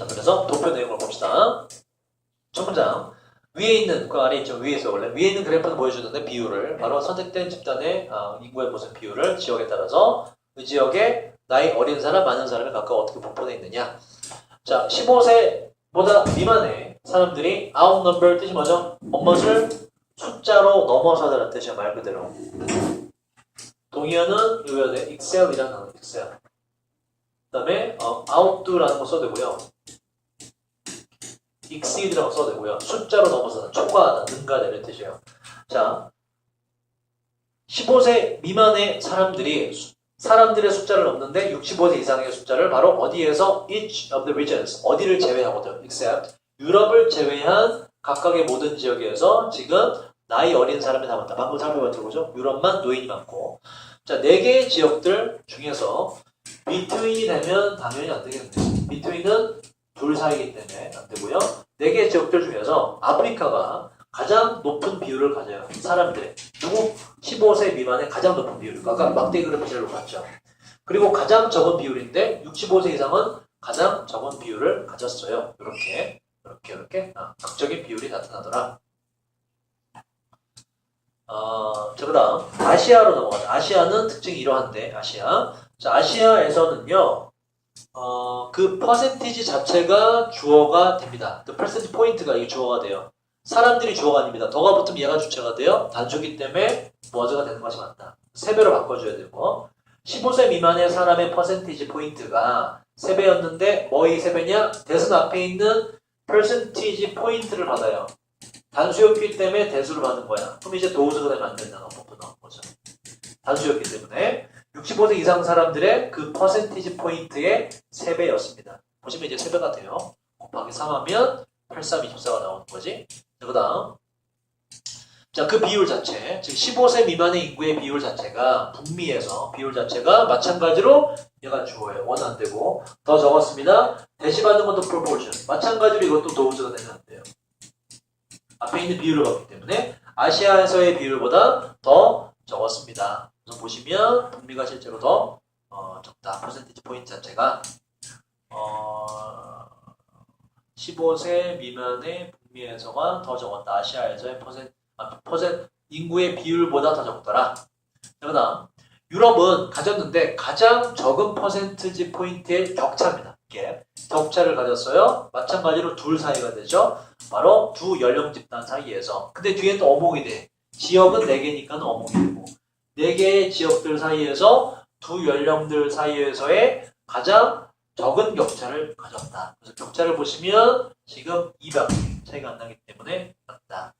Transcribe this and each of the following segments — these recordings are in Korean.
자, 그래서 도표 내용을 봅시다. 첫 문장. 위에 있는, 그 아래 있죠. 위에서 원래. 위에 있는 그래프는 보여주는데 비율을, 바로 선택된 집단의 아, 인구의 모습 비율을 지역에 따라서 그 지역에 나이 어린 사람, 많은 사람이 각각 어떻게 분포되어 있느냐. 자, 15세보다 미만의 사람들이 outnumber 뜻이 뭐죠? 엄것을 숫자로 넘어서다라는 뜻이야, 말 그대로. 동의어는 요연의 excel이라는 단어, excel. 그 다음에 어, outdo라는 거 써도 되고요. exceed라고 써도 되고요. 숫자로 넘어서다, 초과하다, 이런 뜻이에요. 자, 15세 미만의 사람들이 수- 사람들의 숫자를 넘는데 65세 이상의 숫자를 바로 어디에서 each of the regions 어디를 제외하고도 except 유럽을 제외한 각각의 모든 지역에서 지금 나이 어린 사람이 남았다. 방금 살펴봤죠, 그죠? 유럽만 노인이 많고 자, 네 개의 지역들 중에서 between이 되면 당연히 안 되겠네요. between은 둘 사이이기 때문에 안 되고요. 네 개의 지역들 중에서 아프리카가 가장 높은 비율을 가져요. 사람들의 누구 15세 미만의 가장 높은 비율. 아까 막대 그래프 제일 높았죠. 그리고 가장 적은 비율인데 65세 이상은 가장 적은 비율을 가졌어요. 이렇게 이렇게 이렇게 아, 극적인 비율이 나타나더라. 어, 자 그 다음 아시아로 넘어가자. 아시아는 특징이 이러한데 아시아. 자 아시아에서는요. 어, 그 퍼센티지 자체가 주어가 됩니다. 그 퍼센트 포인트가 이게 주어가 돼요. 사람들이 주어가 아닙니다. 더가 붙으면 얘가 주체가 돼요. 단수기 때문에 뭐즈가 되는 것이 맞다. 세배로 바꿔줘야 되고 15세 미만의 사람의 퍼센티지 포인트가 3배였는데 뭐의 3배냐? 대선 앞에 있는 퍼센티지 포인트를 받아요. 단수였기 때문에 대수를 받은 거야. 그럼 이제 도우즈가 되면 안 된다. 버프 나온 거죠. 단수였기 때문에 65세 이상 사람들의 그 퍼센티지 포인트의 3배였습니다. 보시면 이제 3배가 돼요. 곱하기 3하면 8324가 나오는 거지. 자, 그 다음. 자, 그 비율 자체, 즉 15세 미만의 인구의 비율 자체가 북미에서 비율 자체가 마찬가지로 얘가 주어예요. 원 안 되고 더 적었습니다. 대시 받는 것도 proportion. 마찬가지로 이것도 도우즈가 되면 안 돼요. 앞에 있는 비율을 봤기 때문에 아시아에서의 비율보다 더 적었습니다. 그래서 보시면 북미가 실제로 더 어, 적다. 퍼센티지 포인트 자체가 어, 15세 미만의 북미에서가 더 적었다. 아시아에서의 퍼센트, 아, 퍼센트 인구의 비율보다 더 적더라. 자, 그다음 유럽은 가졌는데 가장 적은 퍼센트지 포인트의 격차입니다. 이게 격차를 가졌어요. 마찬가지로 둘 사이가 되죠. 바로 두 연령 집단 사이에서. 근데 뒤에 또 어목이 돼. 지역은 네 개니까 어목이 되고 네 개의 지역들 사이에서 두 연령들 사이에서의 가장 적은 격차를 가졌다. 그래서 격차를 보시면 지금 200 차이가 안 나기 때문에 맞다.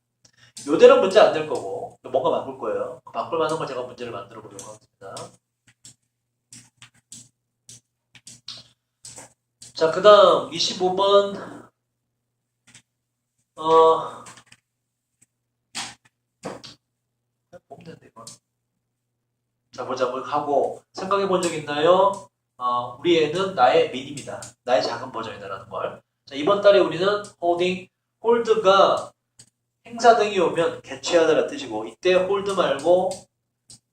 요대로 문제 안 될 거고 뭔가 바꿀 거예요. 그 바꿀 만한 걸 제가 문제를 만들어 보도록 하겠습니다. 자, 그 다음 25번 어 보면 되는데 이건 자 보자 뭐 하고 생각해 본 적 있나요? 어, 우리 애는 나의 미니입니다. 나의 작은 버전이다라는 걸. 자, 이번 달에 우리는 holding, hold가 행사 등이 오면 개최하다라는 뜻이고 이때 hold 말고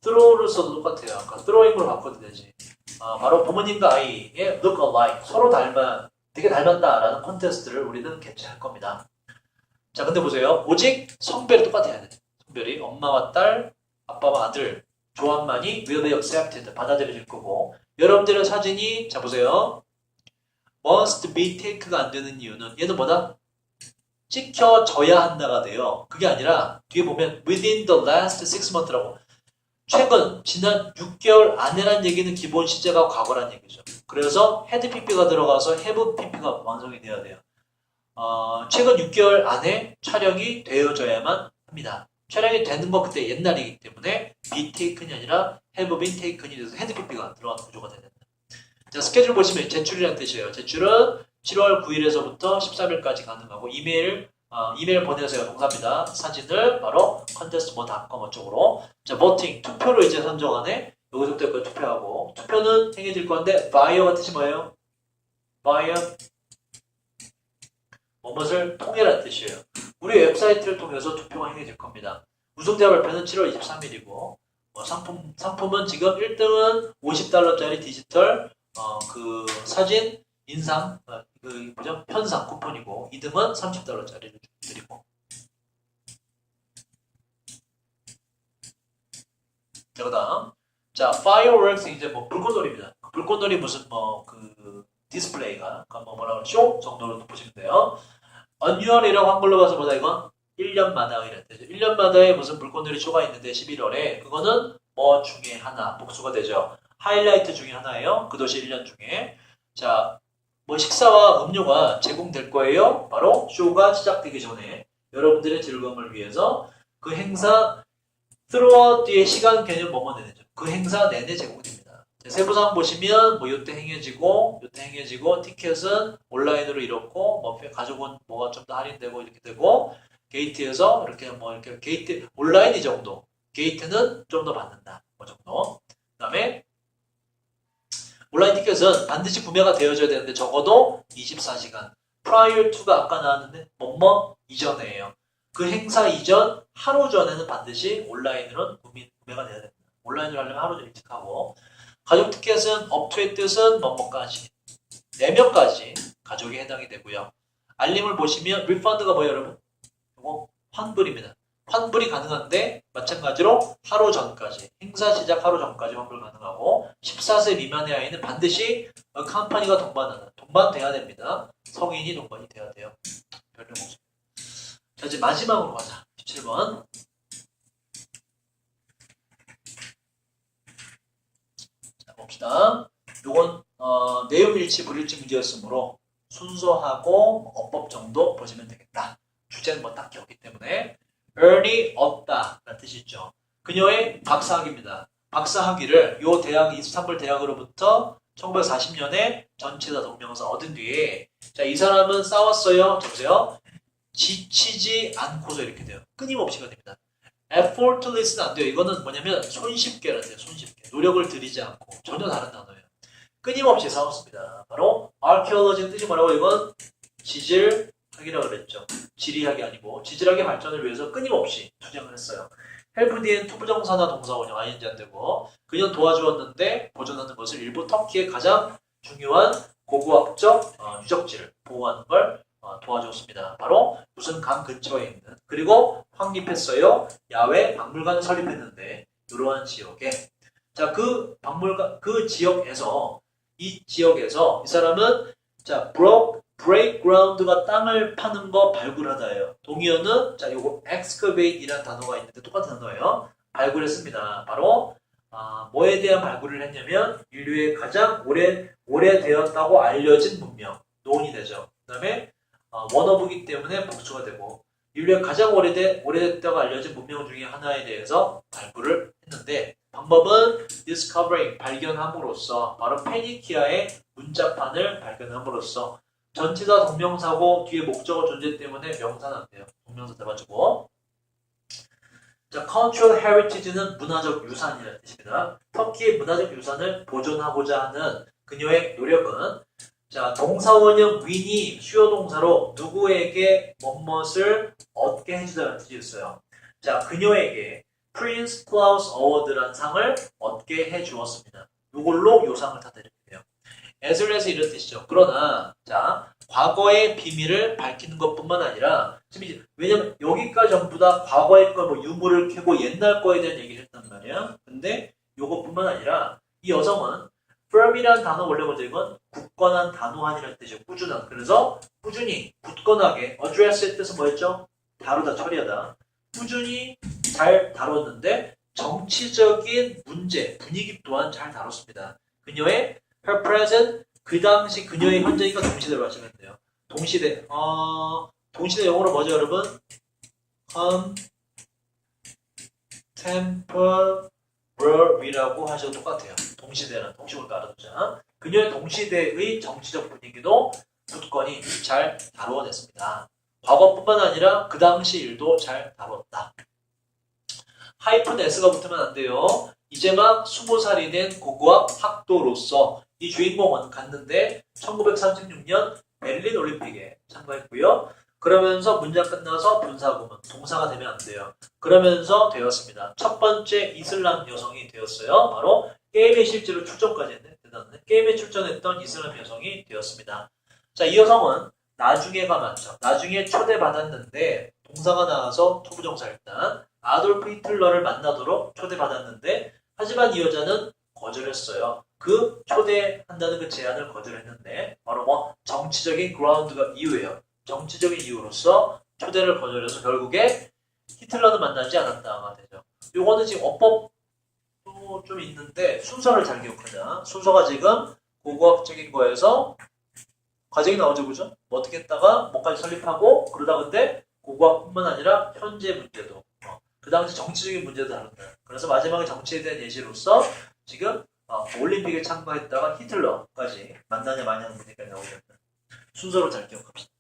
throw를 써도 똑같아요. 아까 throwing으로 바꿔도 되지. 아, 바로 부모님과 아이의 look alike, 서로 닮아, 되게 닮았다라는 콘테스트를 우리는 개최할 겁니다. 자, 근데 보세요. 오직 성별이 똑같아야 돼. 성별이 엄마와 딸, 아빠와 아들, 조합만이 will be accepted, 받아들여질 거고 여러분들의 사진이 자 보세요. must be take가 안 되는 이유는 얘는 뭐다? 찍혀져야 한다가 돼요. 그게 아니라 뒤에 보면 within the last six month라고 최근 지난 6개월 안에란 얘기는 기본 시제가 과거란 얘기죠. 그래서 had pp가 들어가서 have pp가 완성이 돼야 돼요. 어, 최근 6개월 안에 촬영이 되어져야만 합니다. 촬영이 되는 거 그때 옛날이기 때문에 taken이 아니라 been taken이 돼서 pp가 들어가는 구조가 되는 자, 스케줄 보시면 제출이라는 뜻이에요. 제출은 7월 9일에서부터 13일까지 가능하고 이메일 어, 이메일 보내세요. 동사입니다. 사진을 바로 contest.com 쪽으로 자, voting 투표로 이제 선정하네. 여기서부터 투표하고 투표는 행해질 건데 via가 뜻이 뭐예요? via 무엇을 통해라는 뜻이에요. 우리 웹사이트를 통해서 투표가 행해질 겁니다. 우승자 발표는 7월 23일이고 뭐 상품 상품은 지금 1등은 50달러짜리 디지털 어, 그 사진 인상, 어, 그 뭐죠? 편상 쿠폰이고 이듬은 30달러짜리를 드리고. 자, 그다음 자 fireworks 이제 뭐 불꽃놀이입니다. 불꽃놀이 무슨 뭐 그 디스플레이가 그러니까 뭐 뭐라 쇼 정도로 보시면 돼요. Annual이라고 한글로 봐서 뭐다 이건 1년마다 이랬대. 1년마다에 무슨 불꽃놀이 쇼가 있는데 11월에 그거는 뭐 중에 하나 복수가 되죠. 하이라이트 중에 하나예요. 그 도시 1년 중에. 자, 뭐 식사와 음료가 제공될 거예요. 바로 쇼가 시작되기 전에 여러분들의 즐거움을 위해서 그 행사 throughout 뒤에 시간 개념 뭐뭐 내내죠. 그 행사 내내 제공됩니다. 자, 세부사항 보시면 뭐 요때 행해지고 요때 행해지고 티켓은 온라인으로 이렇고 뭐 가족은 뭐가 좀 더 할인되고 이렇게 되고 게이트에서 이렇게 뭐 이렇게 게이트 온라인 이 정도 게이트는 좀 더 받는다 그 정도. 그다음에 온라인 티켓은 반드시 구매가 되어져야 되는데 적어도 24시간. prior to가 아까 나왔는데 뭐뭐 이전에요. 그 행사 이전 하루 전에는 반드시 온라인으로 구매, 구매가 돼야 됩니다. 온라인으로 하려면 하루 전 일찍 하고 가족 티켓은 업투의 뜻은 뭐뭐까지 4명까지 가족이 해당이 되고요 알림을 보시면 리펀드가 뭐예요 여러분? 이거 환불입니다. 환불이 가능한데 마찬가지로 하루 전까지 행사 시작 하루 전까지 환불 가능하고 14세 미만의 아이는 반드시 컴퍼니가 동반하는 동반 돼야 됩니다. 성인이 동반이 돼야 돼요. 별로 없습니다. 자 이제 마지막으로 가자. 17번. 자 봅시다. 요건 어, 내용 일치 불일치 문제였으므로 순서하고 어법 정도 보시면 되겠다. 주제는 뭐 딱히 없기 때문에 earn이 없다 라는 뜻이죠. 그녀의 박사학위입니다. 박사학위를 요 대학 이스탄불 대학으로부터 1940년에 전체 다 동명서 얻은 뒤에 자 이 사람은 싸웠어요. 자 보세요. 지치지 않고서 이렇게 돼요. 끊임없이가 됩니다. effortless는 안 돼요. 이거는 뭐냐면 손쉽게라는 돼요. 손쉽게. 노력을 들이지 않고 전혀 다른 단어예요. 끊임없이 싸웠습니다. 바로 archaeology는 뜻이 뭐라고 이건 지질학이라고 그랬죠. 지리학이 아니고 지질학의 발전을 위해서 끊임없이 투쟁을 했어요. 헬프디엔 투부정사나 동사 원형 ing 안 되고 그냥 도와주었는데 보존하는 것을 일부 터키의 가장 중요한 고고학적 어, 유적지를 보호하는 걸 어, 도와줬습니다. 바로 무슨 강 근처에 있는 그리고 확립했어요. 야외 박물관을 설립했는데 이러한 지역에 자 그 박물관 그 지역에서 이 지역에서 이 사람은 자 broke break ground가 땅을 파는 거 발굴하다예요. 동의어는 자 요거 excavate이라는 단어가 있는데 똑같은 단어예요. 발굴했습니다. 바로 아, 뭐에 대한 발굴을 했냐면 인류의 가장 오래 오래되었다고 알려진 문명 논이 되죠. 그다음에 어, 원어브기 때문에 복수가 되고 인류의 가장 오래돼 오래됐다고 알려진 문명 중에 하나에 대해서 발굴을 했는데 방법은 discovering 발견함으로써 바로 페니키아의 문자판을 발견함으로써 전치사 동명사고 뒤에 목적어 존재 때문에 명사는 안 돼요. 동명사 돼가지고 자, cultural heritage는 문화적 유산이라는 뜻입니다. 터키의 문화적 유산을 보존하고자 하는 그녀의 노력은 자, 동사원형 win이 수요 동사로 누구에게 뭐뭇을 얻게 해주다는 뜻이었어요. 자, 그녀에게 Prince Claus Award라는 상을 얻게 해 주었습니다. 이걸로 요 상을 다 드리게 돼요. 에슬에서 이런 뜻이죠. 그러나 자 과거의 비밀을 밝히는 것뿐만 아니라 지금 이제 왜냐면 여기까지 전부 다 과거의 걸뭐 유물을 캐고 옛날 거에 대한 얘기를 했단 말이야. 근데 요것뿐만 아니라 이 여성은 firm이라는 단어 원래 먼저 이건 굳건한 단호한이라는 뜻이죠. 꾸준한. 그래서 꾸준히 굳건하게 address의 뜻은 뭐였죠? 다루다 처리하다. 꾸준히 잘 다뤘는데 정치적인 문제 분위기 또한 잘 다뤘습니다. 그녀의 her present 그 당시 그녀의 현재니까 동시대로 하시면 돼요. 동시대 어 동시대 영어로 뭐죠 여러분? contemporary라고 하셔도 똑같아요. 동시대는 동시로 알아두자. 그녀의 동시대의 정치적 분위기도 굳건히 잘 다루어냈습니다. 과거뿐만 아니라 그 당시 일도 잘 다뤘다. 하이픈 S가 붙으면 안 돼요. 이제 막 20살이 된 고고학 학도로서 이 주인공은 갔는데 1936년 베를린 올림픽에 참가했고요. 그러면서 문장 끝나서 분사구문 동사가 되면 안 돼요. 그러면서 되었습니다. 첫 번째 이슬람 여성이 되었어요. 바로 게임에 실제로 출전까지. 출전했던 게임에 출전했던 이슬람 여성이 되었습니다. 자, 이 여성은 나중에가 많죠. 나중에 초대받았는데 동사가 나와서 투부정사 일단 아돌프 히틀러를 만나도록 초대받았는데 하지만 이 여자는 거절했어요. 그 초대한다는 그 제안을 거절했는데 바로 뭐 정치적인 그라운드가 이유예요. 정치적인 이유로서 초대를 거절해서 결국에 히틀러는 만나지 않았다가 되죠. 요거는 지금 어법도 좀 있는데 순서를 잘 기억하자. 순서가 지금 고고학적인 거에서 과정이 나오죠, 그죠? 뭐 어떻게 했다가 뭐까지 설립하고 그러다 근데 고고학뿐만 아니라 현재 문제도 어, 그 당시 정치적인 문제도 다룬다. 그래서 마지막에 정치에 대한 예시로서 지금 어, 올림픽에 참가했다가 히틀러까지 만나냐 마냐는 문제까지 나오겠다. 순서를 잘 기억합시다.